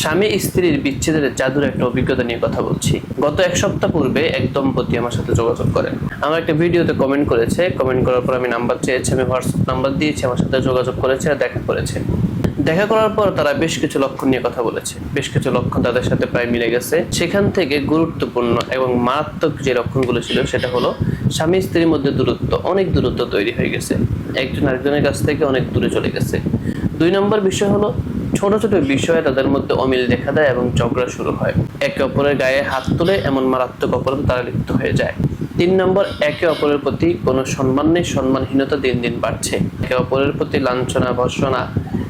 স্বামী স্ত্রীর বিচ্ছেদের জাদুর একটা অভিজ্ঞতা নিয়ে কথা বলছি। গত এক সপ্তাহ পূর্বে এক দম্পতি আমার সাথে যোগাযোগ করেন। আমার একটা ভিডিওতে কমেন্ট করেছে। কমেন্ট করার পর আমি নাম্বার চেয়েছি, আমি হোয়াটসঅ্যাপ নাম্বার দিয়েছি, আমার সাথে যোগাযোগ করেছে আর দেখা করেছে। দেখা করার পর তারা বেশ কিছু লক্ষণ নিয়ে কথা বলেছে। বেশ কিছু লক্ষণ তাদের সাথে প্রায় মিলে গেছে। সেখান থেকে গুরুত্বপূর্ণ এবং মারাত্মক যে লক্ষণগুলো ছিল, সেটা হলো স্বামী স্ত্রীর মধ্যে দূরত্ব, অনেক দূরত্ব তৈরি হয়ে গেছে। একজন আরেকজনের কাছ থেকে অনেক দূরে চলে গেছে। দুই নম্বর বিষয় হলো ছোট ছোট বিষয়ে তাদের মধ্যে অমিল দেখা দেয় এবং ঝগড়া শুরু হয়। একে অপরের গায়ে হাত তুলে এমন মারাত্মক অপরাধ তারা লিপ্ত হয়ে যায়। তিন নম্বর, একে অপরের প্রতি কোনো সম্মান নেই, সম্মানহীনতা দিন দিন বাড়ছে। একে অপরের প্রতি লাঞ্ছনা ভর্ষণা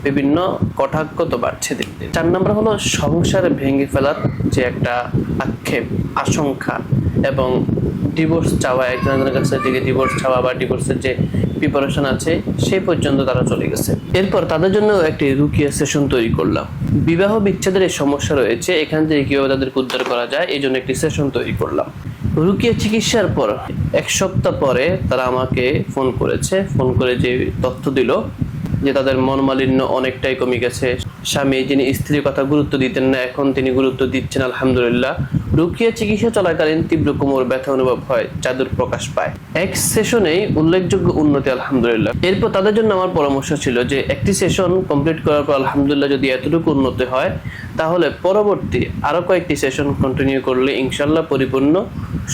বিভিন্ন কটাক্ষ তো বাড়ছে দিন দিন। চার নম্বর হলো, সংসারে ভেঙে ফেলার যে একটা আক্ষেপ, আশঙ্কা। এবং ডিভোর্স চাওয়া একজন একজনের কাছে থেকে ডিভোর্স চাওয়া বা ডিভোর্সের যে প্রিপারেশন আছে সেই পর্যন্ত তারা চলে গেছে। এরপর তাদের জন্য একটি রুকিয়া সেশন তৈরি করলাম। বিবাহ বিচ্ছেদের এই সমস্যা রয়েছে, এখান থেকে কীভাবে তাদেরকে উদ্ধার করা যায়, এই জন্য একটি সেশন তৈরি করলাম। রুকিয়া চিকিৎসার পর এক সপ্তাহ পরে তারা আমাকে ফোন করেছে। ফোন করে যে তথ্য দিল যে তাদের মনোমালিন্য অনেকটাই কমে গেছে। স্বামী যিনি স্ত্রীর কথা গুরুত্ব দিতেন না, এখন তিনি গুরুত্ব দিচ্ছেন, আলহামদুলিল্লাহ। রুকিয়া চিকিৎসা চলাকালীন তীব্র কোমর ব্যথা অনুভব হয়, জাদুর প্রকাশ পায়। এক সেশনেই উল্লেখযোগ্য উন্নতি, আলহামদুলিল্লাহ। এরপর তাদের জন্য আমার পরামর্শ ছিল যে, একটি সেশন কমপ্লিট করার পর আলহামদুলিল্লাহ যদি এতটুকু উন্নতি হয়, তাহলে পরবর্তী আরও কয়েকটি সেশন কন্টিনিউ করলে ইনশাল্লাহ পরিপূর্ণ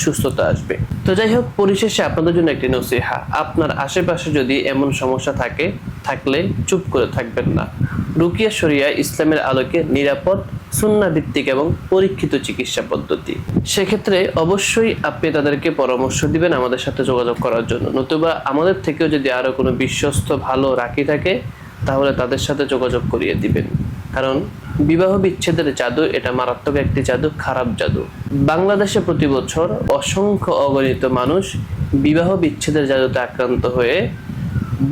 সুস্থতা আসবে। তো যাই হোক, পরিশেষে আপনাদের জন্য একটি নসিহা, আপনার আশেপাশে যদি এমন সমস্যা থাকে, থাকলে চুপ করে থাকবেন না। রুকিয়া শরিয়া ইসলামের আলোকে নিরাপদ সুন্না ভিত্তিক এবং পরীক্ষিত চিকিৎসা পদ্ধতি। সেক্ষেত্রে অবশ্যই আপনি তাদেরকে পরামর্শ দিবেন আমাদের সাথে যোগাযোগ করার জন্য। নতুবা আমাদের থেকেও যদি আরও কোনো বিশ্বস্ত ভালো রাখি থাকে, তাহলে তাদের সাথে যোগাযোগ করিয়ে দিবেন। কারণ বিবাহ বিচ্ছেদের জাদু, এটা মারাত্মক একটি জাদু, খারাপ জাদু। বাংলাদেশে প্রতি বছর অসংখ্য অগণিত মানুষ বিবাহ বিচ্ছেদের জাদুতে আক্রান্ত হয়ে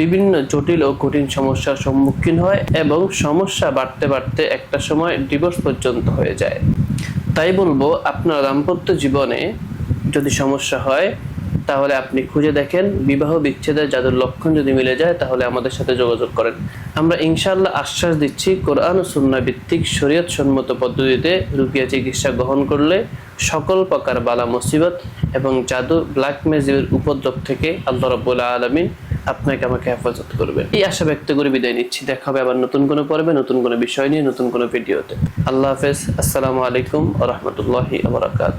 বিভিন্ন জটিল ও কঠিন সমস্যার সম্মুখীন হয় এবং সমস্যা বাড়তে বাড়তে একটা সময় ডিভোর্স পর্যন্ত হয়ে যায়। তাই বলব, আপনার দাম্পত্য জীবনে যদি সমস্যা হয়, তাহলে আপনি খুঁজে দেখেন, বিবাহ বিচ্ছেদের যাদের লক্ষণ যদি মিলে যায়, তাহলে আমাদের সাথে যোগাযোগ করেন। আমরা ইনশাআল্লাহ আশ্বাস দিচ্ছি, কোরআন ও সুন্না ভিত্তিক শরীয়ত সম্মত পদ্ধতিতে রুকিয়া চিকিৎসা গ্রহণ করলে সকল প্রকার বালা মুসিবত এবং জাদু ব্ল্যাক উপদ্রব থেকে আল্লাহ রব্বুল আলমিন আপনাকে আমাকে হেফাজত করবেন এই আশা ব্যক্ত করে বিদায় নিচ্ছি। দেখা হবে আবার নতুন কোনো পর্বে, নতুন কোনো বিষয় নিয়ে, নতুন কোনো ভিডিওতে। আল্লাহ হাফেজ। আসসালামু আলাইকুম রহমতুল্লাহি আবরাকাত